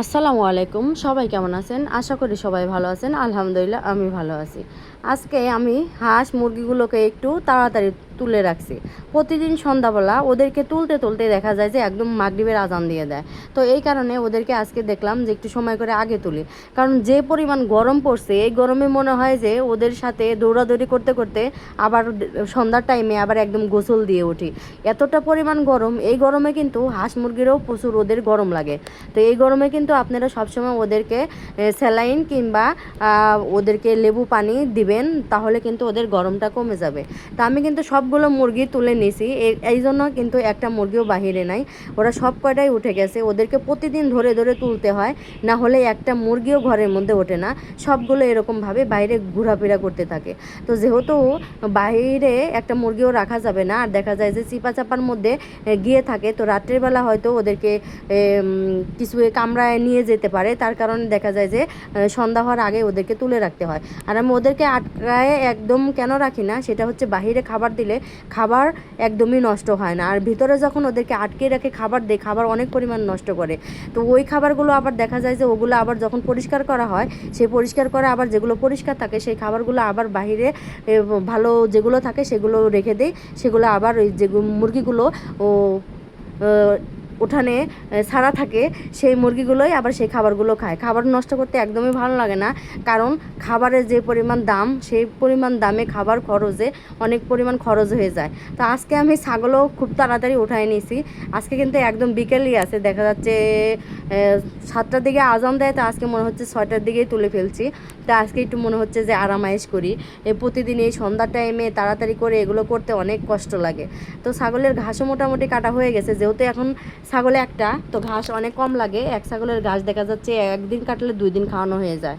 আসসালামু আলাইকুম, সবাই কেমন আছেন? আশা করি সবাই ভালো আছেন। আলহামদুলিল্লাহ, আমি ভালো আছি। আজকে আমি হাঁস মুরগিগুলোকে একটু তাড়াতাড়ি তুলে রাখছি। প্রতিদিন সন্ধ্যাবেলা ওদেরকে তুলতে তুলতে দেখা যায় যে একদম মাগরিবের আজান দিয়ে দেয়। তো এই কারণে ওদেরকে আজকে দেখলাম যে একটু সময় করে আগে তুলি। কারণ যে পরিমাণ গরম পড়ছে, এই গরমে মনে হয় যে ওদের সাথে দৌড়াদৌড়ি করতে করতে আবার সন্ধ্যার টাইমে আবার একদম গোসল দিয়ে উঠি। এতটা পরিমাণ গরম, এই গরমে কিন্তু হাঁস মুরগিরও প্রচুর ওদের গরম লাগে। তো এই গরমে কিন্তু আপনারা সবসময় ওদেরকে স্যালাইন কিংবা ওদেরকে লেবু পানি দিবেন, তাহলে কিন্তু ওদের গরমটা কমে যাবে। তা আমি কিন্তু সবগুলো মুরগি তুলে নিছি। এই জন্য কিন্তু একটা মুরগিও বাহিরে নাই। ওরা সব কয়টাই উঠে গেছে। ওদেরকে প্রতিদিন ধরে ধরে তুলতে হয়। না হলে একটা মুরগিও ঘরের মধ্যে ওঠে না। সবগুলো এরকমভাবে বাইরে ঘোরাফেরা করতে থাকে। তো যেহেতু বাইরে একটা মুরগিও রাখা যাবে না, আর দেখা যায় যে চিপা চাপার মধ্যে গিয়ে থাকে, তো রাত্রের বেলা হয়তো ওদেরকে কিছু কামরায় নিয়ে যেতে পারে। তার কারণে দেখা যায় যে সন্ধ্যা হওয়ার আগে ওদেরকে তুলে রাখতে হয়। আর আমি ওদেরকে আটকায় একদম কেন রাখি না, সেটা হচ্ছে বাহিরে খাবার দিলে খাবার একদমই নষ্ট হয় না। আর ভিতরে যখন ওদেরকে আটকে রেখে খাবার দেয়, খাবার অনেক পরিমাণ নষ্ট করে। তো ওই খাবারগুলো আবার দেখা যায় যে ওগুলো আবার যখন পরিষ্কার করা হয়, সেই পরিষ্কার করা আবার যেগুলো পরিষ্কার থাকে, সেই খাবারগুলো আবার বাহিরে ভালো যেগুলো থাকে সেগুলো রেখে দেয় সেগুলো আবার ওই যে মুরগিগুলো ও উঠানে সারা থাকে, সেই মুরগিগুলোই আবার সেই খাবারগুলো খায়। খাবার নষ্ট করতে একদমই ভালো লাগে না। কারণ খাবারের যে পরিমাণ দাম, সেই পরিমাণ দামে খাবার খরচে অনেক পরিমাণ খরচ হয়ে যায়। তো আজকে আমি ছাগলও খুব তাড়াতাড়ি উঠায় নিয়েছি আজকে কিন্তু একদম বিকেলই আছে, দেখা যাচ্ছে সাতটার দিকে আজান দেয়, তো আজকে মনে হচ্ছে ছয়টার দিকেই তুলে ফেলছি। তো আজকে একটু মনে হচ্ছে যে আরামায়েশ করি। প্রতিদিন এই সন্ধ্যার টাইমে তাড়াতাড়ি করে এগুলো করতে অনেক কষ্ট লাগে। তো ছাগলের ঘাসও মোটামুটি কাটা হয়ে গেছে। যেহেতু এখন ছাগলে একটা, তো ঘাস অনেক কম লাগে। এক ছাগলের ঘাস দেখা যাচ্ছে একদিন কাটলে দুই দিন খাওয়ানো হয়ে যায়।